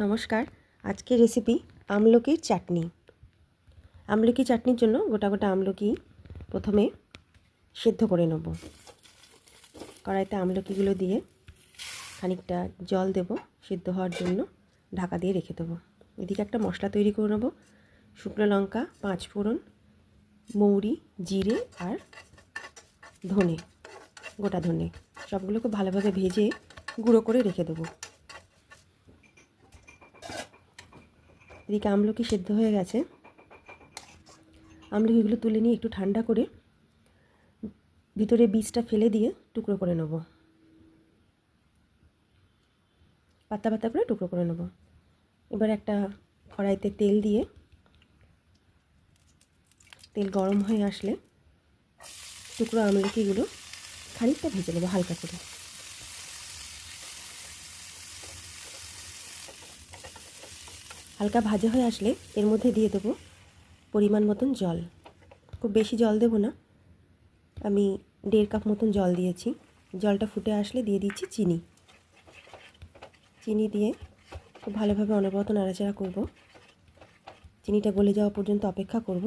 নমস্কার। আজকের রেসিপি আমলকির চাটনি। আমলকি চাটনির জন্য গোটা গোটা আমলকি প্রথমে সেদ্ধ করে নেব। কড়াইতে আমলকিগুলো দিয়ে খানিকটা জল দেব, সেদ্ধ হওয়ার জন্য ঢাকা দিয়ে রেখে দেবো। এদিকে একটা মশলা তৈরি করে নেব, শুকনো লঙ্কা, পাঁচ ফোড়ন, মৌরি, জিরে আর ধনে, গোটা ধনে। সবগুলোকে ভালোভাবে ভেজে গুঁড়ো করে রেখে দেবো। এদিকে আমলকি সেদ্ধ হয়ে গেছে। আমলকিগুলো তুলে নিয়ে একটু ঠান্ডা করে ভিতরে বীজটা ফেলে দিয়ে টুকরো করে নেব। পাতা পাতা করে টুকরো করে নেব। এবার একটা কড়াইতে তেল দিয়ে, তেল গরম হয়ে আসলে টুকরো আমলকিগুলো খানিকটা ভেজে নেব হালকা করে। হালকা ভাজা হয়ে আসলে এর মধ্যে দিয়ে দেবো পরিমাণ মতন জল। খুব বেশি জল দেবো না। আমি দেড় কাপ মতন জল দিয়েছি। জলটা ফুটে আসলে দিয়ে দিচ্ছি চিনি। চিনি দিয়ে খুব ভালোভাবে অনবরত নাড়াচাড়া করব। চিনিটা গলে যাওয়া পর্যন্ত অপেক্ষা করব।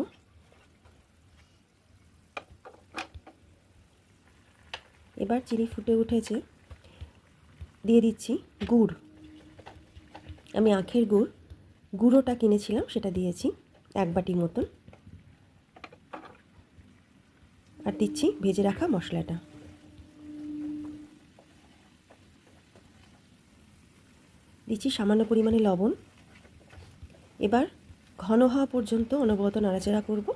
এবার চিনি ফুটে উঠেছে। দিয়ে দিচ্ছি গুড়। আমি আখের গুড় গুঁড়োটা কিনেছিলাম, সেটা দিয়েছি এক বাটি মতন। আর দিচ্ছি ভেজে রাখা মশলাটা। দিচ্ছি সামান্য পরিমাণে লবণ। এবার ঘন হওয়া পর্যন্ত অনবরত নাড়াচাড়া করব।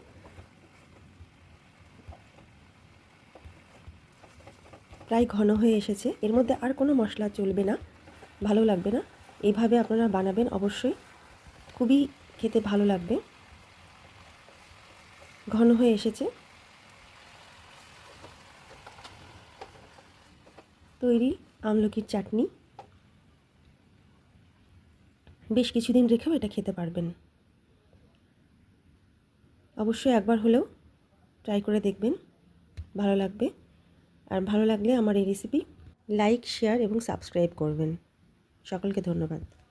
প্রায় ঘন হয়ে এসেছে। এর মধ্যে আর কোনো মশলা চলবে না, ভালো লাগবে না। এইভাবে আপনারা বানাবেন অবশ্যই। খুবই খেতে ভালো লাগবে। ঘন হয়ে এসেছে। তৈরি আমলকির চাটনি। বেশ কিছুদিন রেখেও এটা খেতে পারবেন। অবশ্যই একবার হলেও ট্রাই করে দেখবেন। ভালো লাগবে। আর ভালো লাগলে আমার এই রেসিপি লাইক শেয়ার এবং সাবস্ক্রাইব করবেন। সকলকে ধন্যবাদ।